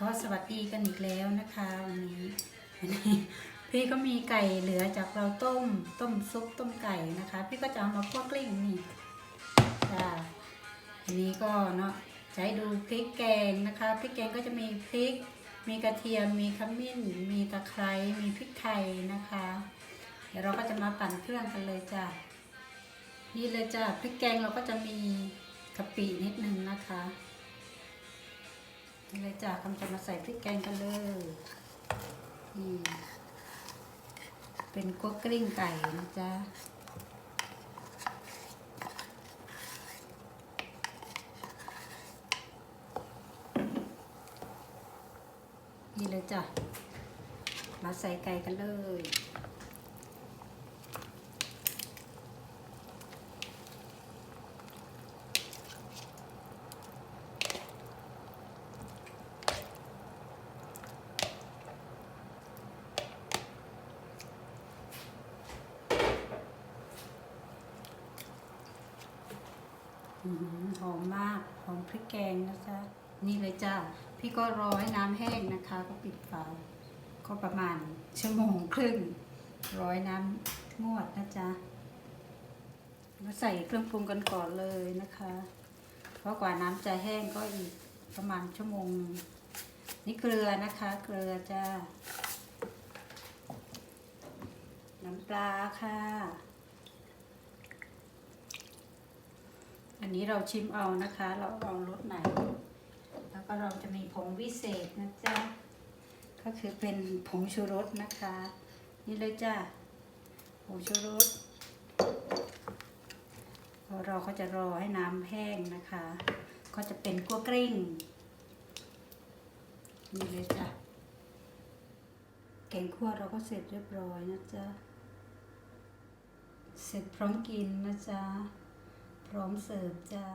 ก็สวัสดีกันอีกแล้วนะคะวันนี้วันนี้ พี่ก็มีไก่เหลือจากเราต้ม ต้มซุปต้มไก่นะคะ พี่ก็จะเอามาคั่วกลิ้งนี่จ้าทีนี้ก็เนาะให้ดูพริกแกงนะคะพริกแกงก็จะมีพริก มีกระเทียมมีขมิ้น มีตะไคร้มีพริกไทยนะคะ เดี๋ยวเราก็จะมาปั่นเครื่องกันเลยจ้านี่เลยจ้าพริกแกงเราก็จะมีกะปินิดนึงนะคะ นี่เลยจ้ะคำจะมาใส่พริกแกงกันเลยนี่เป็นกัวกลิ้งไก่นะจ๊ะนี่เลยจ้ะ มาใส่ไก่กันเลย หอมมาก หอมพริกแกงนะจ๊ะ นี่เลยจ้า พี่ก็รอให้น้ำแห้งนะคะ ก็ปิดฝา ก็ประมาณชั่วโมงครึ่ง ร้อยน้ำงวดนะจ๊ะมาใส่เครื่องปรุงกันก่อนเลยนะคะ เพราะกว่าน้ำจะแห้งก็อีกประมาณชั่วโมงนึงนี่เกลือนะคะ เกลือจ้า น้ำปลาค่ะ อันนี้เราชิมเอานะคะ เราเอารสไหน แล้วก็เราจะมีผงวิเศษนะจ๊ะ ก็คือเป็นผงชูรสนะคะ นี่เลยจ้ะผงชูรสเราก็จะรอให้น้ำแห้งนะคะ ก็จะเป็นกัวกลิ้งนี่เลยจ้ะแกงคั่วเราก็เสร็จเรียบร้อยนะจ๊ะ เสร็จพร้อมกินนะจ๊ะ พร้อมเสิร์ฟจ้า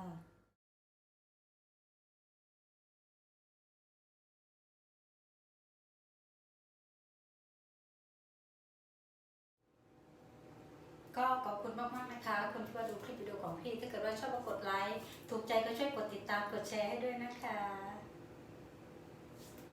ก็ขอบคุณมากมากนะคะคนที่มาดูคลิปวิดีโอของพี่ ถ้าเกิดว่าชอบก็กดไลค์ ถูกใจก็ช่วยกดติดตาม กดแชร์ให้ด้วยนะคะ